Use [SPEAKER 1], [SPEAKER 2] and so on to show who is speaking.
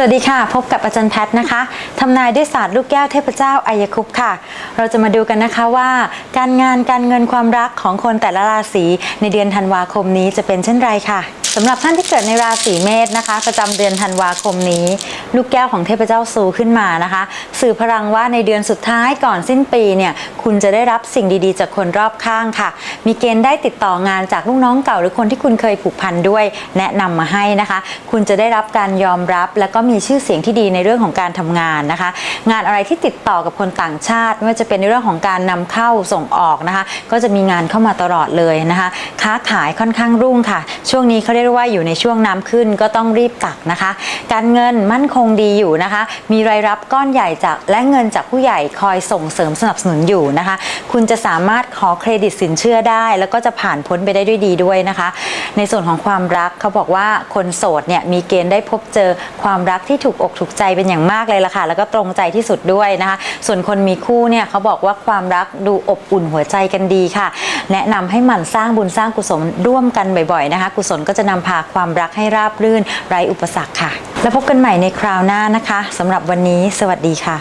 [SPEAKER 1] สวัสดีค่ะ พบกับอาจารย์แพทย์นะคะทำนายด้วยศาสตร์ลูกแก้วเทพเจ้าอายคุปค่ะ เราจะมาดูกันนะคะว่า การงานการเงินความรักของคนแต่ละราศีในเดือนธันวาคมนี้จะเป็นเช่นไรค่ะ สำหรับท่านที่เกิดในราศีเมษนะคะ ประจำเดือนธันวาคมนี้ ลูกแก้วของเทพเจ้าซูขึ้นมานะคะ สื่อพลังว่าในเดือนสุดท้ายก่อนสิ้นปีเนี่ยคุณจะได้รับสิ่งดีๆ จากคนรอบข้างค่ะ มีเกณฑ์ได้ติดต่องานจากลูกน้องเก่าหรือคนที่คุณเคยผูกพันด้วย แนะนำมาให้นะคะ คุณจะได้รับการยอมรับ แล้วก็มีชื่อเสียงที่ดีในเรื่องของการทำงานนะคะ งานอะไรที่ติดต่อกับคนต่างชาติ ไม่ว่าจะเป็นในเรื่องของการนำเข้าส่งออกนะคะ ก็จะมีงานเข้ามาตลอดเลยนะคะ ค้าขายค่อนข้างรุ่งค่ะ ช่วงนี้เขาเรียกว่าอยู่ในช่วงน้ำขึ้นก็ต้องรีบตักนะคะ การเงินมั่นคงดีอยู่นะคะ มีรายรับก้อนใหญ่จากและเงินจากผู้ใหญ่คอยส่งเสริมสนับสนุนอยู่นะคะ คุณจะสามารถขอเครดิตสินเชื่อได้ แล้วก็จะผ่านพ้นไปได้ด้วยดีด้วยนะคะ ในส่วนของความรักเขาบอกว่าคนโสดเนี่ยมีเกณฑ์ได้พบเจอความรักที่ถูกอกถูกใจเป็นอย่างมากเลยล่ะค่ะ แล้วก็ตรงใจที่สุดด้วยนะคะ ส่วนคนมีคู่เนี่ยเขาบอกว่าความรักดูอบอุ่นหัวใจกันดีค่ะ แนะนำให้หมั่นสร้างบุญสร้างกุศลร่วมกันบ่อยๆนะคะ กุศลก็จะนำพาความรักให้ราบรื่นไร้อุปสรรคค่ะ แล้วพบกันใหม่ในคราวหน้านะคะสำหรับวันนี้ สวัสดีค่ะ